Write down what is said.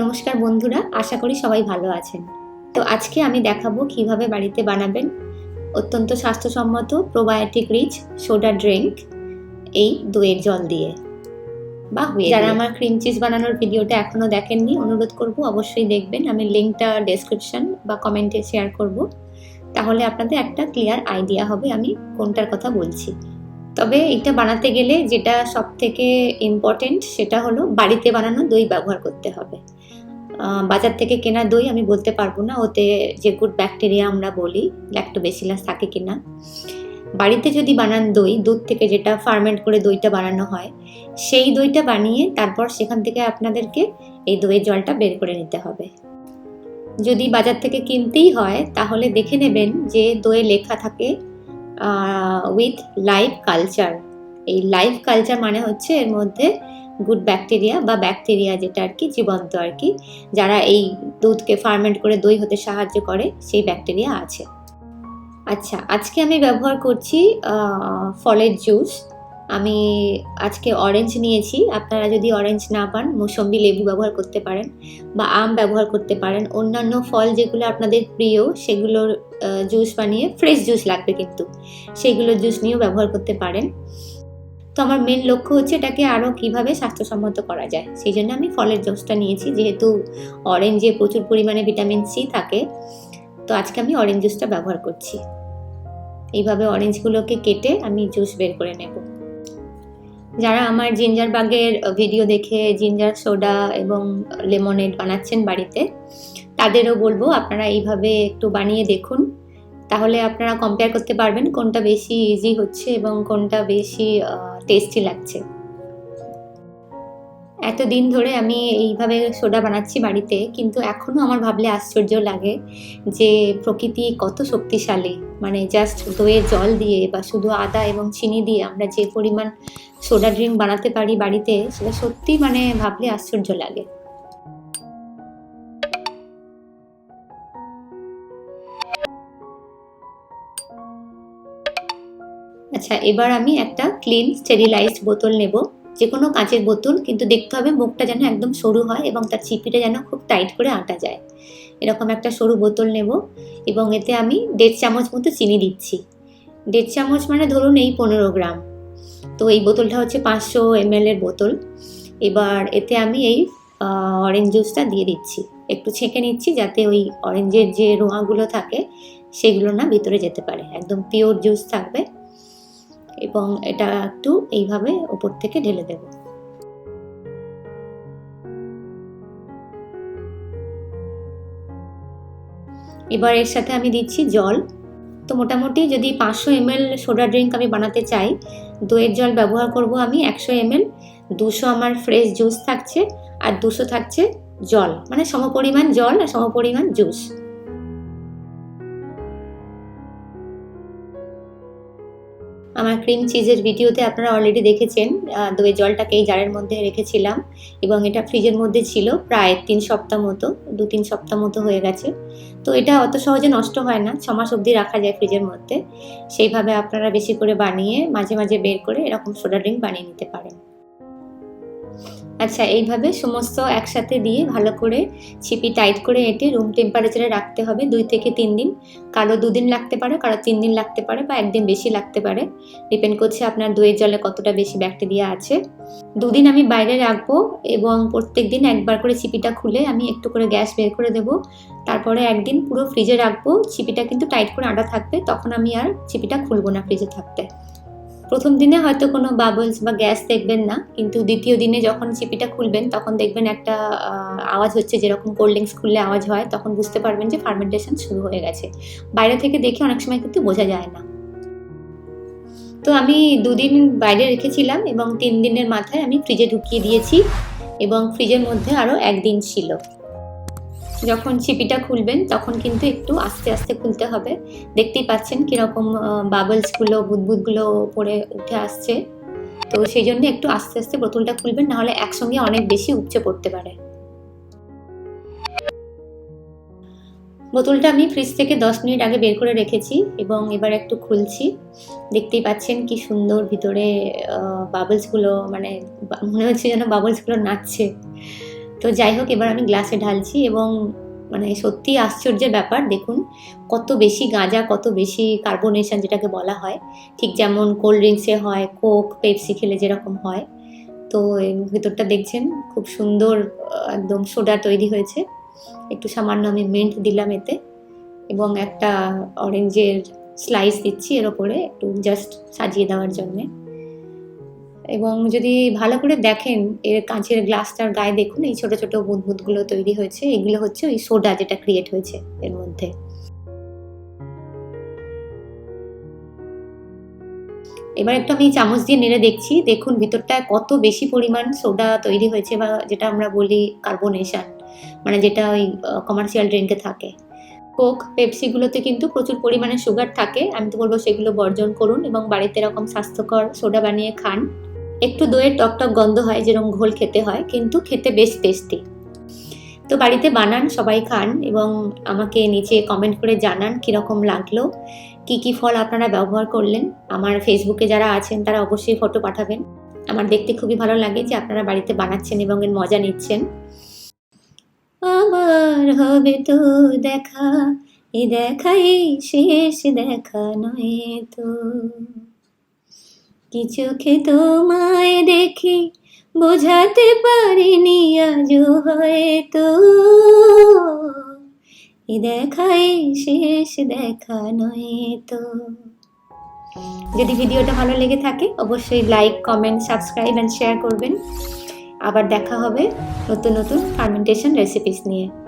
নমস্কার বন্ধুরা, আশা করি সবাই ভালো আছেন। তো আজকে আমি দেখাবো কীভাবে বাড়িতে বানাবেন অত্যন্ত স্বাস্থ্যসম্মত প্রোবায়োটিক রিচ সোডা ড্রিঙ্ক এই দইয়ের জল দিয়ে। বা হয়ে যারা আমার ক্রিম চিজ বানানোর ভিডিওটা এখনও দেখেননি, অনুরোধ করব অবশ্যই দেখবেন। আমি লিঙ্কটা ডেসক্রিপশন বা কমেন্টে শেয়ার করব। তাহলে আপনাদের একটা ক্লিয়ার আইডিয়া হবে আমি কোনটার কথা বলছি। তবে এটা বানাতে গেলে যেটা সব থেকে ইম্পর্টেন্ট সেটা হলো বাড়িতে বানানো দই ব্যবহার করতে হবে। বাজার থেকে কেনা দই আমি বলতে পারব না। ওতে যে গুড ব্যাকটেরিয়া আমরা বলি ল্যাক্টোবেসিলাস থাকে কিনা। বাড়িতে যদি বানান দই দুধ থেকে যেটা ফার্মেন্ট করে দইটা বানানো হয়, সেই দইটা বানিয়ে তারপর সেখান থেকে আপনাদেরকে এই দইয়ের জলটা বের করে নিতে হবে। যদি বাজার থেকে কিনতেই হয়, তাহলে দেখে নেবেন যে দইয়ে লেখা থাকে উইথ লাইভ কালচার এই লাইভ কালচার মানে হচ্ছে এর মধ্যে গুড ব্যাকটেরিয়া বা ব্যাকটেরিয়া যেটা আর কি, জীবন্ত আর কি, যারা এই দুধকে ফার্মেন্ট করে দই হতে সাহায্য করে, সেই ব্যাকটেরিয়া আছে। আচ্ছা আজকে আমি ব্যবহার করছি ফলের জুস। আমি আজকে অরেঞ্জ নিয়েছি। আপনারা যদি অরেঞ্জ না পান, মৌসম্বি, লেবু ব্যবহার করতে পারেন বা আম ব্যবহার করতে পারেন। অন্যান্য ফল যেগুলো আপনাদের প্রিয়, সেগুলোর জুস বানিয়ে ফ্রেশ জুস লাগবে কিন্তু। সেইগুলোর জুস নিয়েও ব্যবহার করতে পারেন। তো আমার মেন লক্ষ্য হচ্ছে এটাকে আরও কীভাবে স্বাস্থ্যসম্মত করা যায়। সেই জন্য আমি ফলের জুসটা নিয়েছি, যেহেতু অরেঞ্জে প্রচুর পরিমাণে ভিটামিন সি থাকে। তো আজকে আমি অরেঞ্জ জুসটা ব্যবহার করছি। এইভাবে অরেঞ্জগুলোকে কেটে আমি জুস বের করে নেব। যারা আমার জিঞ্জার বাগের ভিডিও দেখে জিঞ্জার সোডা এবং লেমনেড বানাচ্ছেন বাড়িতে, তাদেরও বলব আপনারা এইভাবে একটু বানিয়ে দেখুন। তাহলে আপনারা কম্পেয়ার করতে পারবেন কোনটা বেশি ইজি হচ্ছে এবং কোনটা বেশি টেস্টি লাগছে। এতদিন ধরে আমি এইভাবে সোডা বানাচ্ছি বাড়িতে, কিন্তু এখনও আমার ভাবলে আশ্চর্য লাগে যে প্রকৃতি কত শক্তিশালী। মানে জাস্ট দইয়ের জল দিয়ে বা শুধু আদা এবং চিনি দিয়ে আমরা যে পরিমাণ সোডা ড্রিঙ্ক বানাতে পারি বাড়িতে, সেটা সত্যি মানে ভাবলে আশ্চর্য লাগে। আচ্ছা এবার আমি একটা ক্লিন স্টেরিলাইজড বোতল নেব। যে কোনো কাঁচের বোতল, কিন্তু দেখতে হবে মুখটা যেন একদম সরু হয় এবং তার চিপিটা যেন খুব টাইট করে আটা যায়। এরকম একটা সরু বোতল নেব এবং এতে আমি দেড় চামচ মতো চিনি দিচ্ছি। দেড় চামচ মানে ধরুন এই পনেরো গ্রাম। তো এই বোতলটা হচ্ছে পাঁচশো এম এর বোতল। এবার এতে আমি এই অরেঞ্জ জুসটা দিয়ে দিচ্ছি। একটু ছেঁকে নিচ্ছি যাতে ওই অরেঞ্জের যে রোঁয়াগুলো থাকে, সেগুলো না ভিতরে যেতে পারে। একদম পিওর জুস থাকবে। এবং এটা একটু এইভাবে ওপর থেকে ঢেলে দেব। এবার এর সাথে আমি দিচ্ছি জল। তো মোটামুটি যদি পাঁচশো এমএল সোডা ড্রিঙ্ক আমি বানাতে চাই, দইয়ের জল ব্যবহার করব আমি একশো এমএল, দুশো আমার ফ্রেশ জুস থাকছে, আর দুশো থাকছে জল মানে সমপরিমাণ জল আর সমপরিমাণ জুস। আমার ক্রিম চিজের ভিডিওতে আপনারা অলরেডি দেখেছেন দই জলটাকে এই জারের মধ্যে রেখেছিলাম এবং এটা ফ্রিজের মধ্যে ছিল প্রায় তিন সপ্তাহ মতো, দু তিন সপ্তাহ মতো হয়ে গেছে। তো এটা অত সহজে নষ্ট হয় না, ছ মাস অবধি রাখা যায় ফ্রিজের মধ্যে। সেইভাবে আপনারা বেশি করে বানিয়ে মাঝে মাঝে বের করে এরকম সোডা ড্রিঙ্ক বানিয়ে নিতে পারেন। আচ্ছা এইভাবে সমস্ত একসাথে দিয়ে ভালো করে ছিপি টাইট করে এঁটে রুম টেম্পারেচারে রাখতে হবে দুই থেকে তিন দিন। কারও দুদিন লাগতে পারে, কারও তিন দিন লাগতে পারে বা একদিন বেশি লাগতে পারে। ডিপেন্ড করছে আপনার দইয়ের জলে কতটা বেশি ব্যাকটেরিয়া আছে। দুদিন আমি বাইরে রাখব এবং প্রত্যেক দিন একবার করে চিপিটা খুলে আমি একটু করে গ্যাস বের করে দেবো। তারপরে একদিন পুরো ফ্রিজে রাখব। চিপিটা কিন্তু টাইট করে আটা থাকবে, তখন আমি আর চিপিটা খুলবো না ফ্রিজে থাকতে। প্রথম দিনে হয়তো কোনো বাবলস বা গ্যাস দেখবেন না, কিন্তু দ্বিতীয় দিনে যখন চিপিটা খুলবেন, তখন দেখবেন একটা আওয়াজ হচ্ছে, যেরকম কোল্ড ড্রিঙ্কস খুললে আওয়াজ হয়, তখন বুঝতে পারবেন যে ফার্মেন্টেশন শুরু হয়ে গেছে। বাইরে থেকে দেখে অনেক সময় কিন্তু বোঝা যায় না। তো আমি দুদিন বাইরে রেখেছিলাম এবং তিন দিনের মাথায় আমি ফ্রিজে ঢুকিয়ে দিয়েছি এবং ফ্রিজের মধ্যে আরও একদিন ছিল। যখন চিপিটা খুলবেন, তখন কিন্তু একটু আস্তে আস্তে খুলতে হবে। দেখতেই পাচ্ছেন কীরকম বাবলসগুলো বুদবুদগুলো পরে উঠে আসছে। তো সেই জন্য একটু আস্তে আস্তে বোতলটা খুলবেন, নাহলে একসঙ্গে অনেক বেশি উপচে পড়তে পারে। বোতলটা আমি ফ্রিজ থেকে দশ মিনিট আগে বের করে রেখেছি এবং এবার একটু খুলছি। দেখতেই পাচ্ছেন কি সুন্দর ভিতরে বাবলসগুলো মানে মনে হচ্ছে যেন বাবলসগুলো নাচছে। তো যাই হোক, এবার আমি গ্লাসে ঢালছি এবং মানে সত্যি আশ্চর্যের ব্যাপার, দেখুন কত বেশি গাঁজা, কত বেশি কার্বনেশন যেটাকে বলা হয়। ঠিক যেমন কোল্ড ড্রিঙ্কসে হয় কোক পেপসি খেলে যেরকম হয়। তো ভিতরটা দেখছেন, খুব সুন্দর একদম সোডা তৈরি হয়েছে। একটু সামান্য আমি মিন্ট দিলাম এতে এবং একটা অরেঞ্জের স্লাইস দিচ্ছি এর ওপরে, একটু জাস্ট সাজিয়ে দেওয়ার জন্যে। এবং যদি ভালো করে দেখেন, এর কাঁচের গ্লাসটার গায়ে দেখুন, এই ছোট ছোট বুদবুদগুলো তৈরি হয়েছে, এগুলো হচ্ছে ওই সোডা যেটা ক্রিয়েট হয়েছে এর মধ্যে। এবার একটু আমি চামচ দিয়ে নেড়ে দেখছি, দেখুন ভিতরটায় কত বেশি পরিমাণ সোডা তৈরি হয়েছে বা যেটা আমরা বলি কার্বনেশন মানে যেটা ওই কমার্শিয়াল ড্রিঙ্কে থাকে। কোক পেপসিগুলোতে কিন্তু প্রচুর পরিমাণে সুগার থাকে, আমি তো বলব সেগুলো বর্জন করুন এবং বাড়িতে এরকম স্বাস্থ্যকর সোডা বানিয়ে খান। একটু দইয়ের টকটক গন্ধ হয়, যেরকম ঘোল খেতে হয়, কিন্তু খেতে বেশ টেস্টি তো বাড়িতে বানান, সবাই খান এবং আমাকে নিচে কমেন্ট করে জানান কীরকম লাগল, কি কি ফল আপনারা ব্যবহার করলেন। আমার ফেসবুকে যারা আছেন, তারা অবশ্যই ফটো পাঠাবেন। আমার দেখতে খুবই ভালো লাগে যে আপনারা বাড়িতে বানাচ্ছেন এবং এর মজা নিচ্ছেন। আবার হবে তো দেখা, এ দেখাই শেষ দেখা নয় তো। কি চোখে তোমায় দেখি, বোঝাতে পারিনি আজও হয়তো। এ দেখাই শেষ দেখা নয় তো। যদি ভিডিওটা ভালো লেগে থাকে, অবশ্যই like, comment, subscribe and share করবেন। আবার দেখা হবে নতুন নতুন ফার্মেন্টেশন রেসিপিস নিয়ে।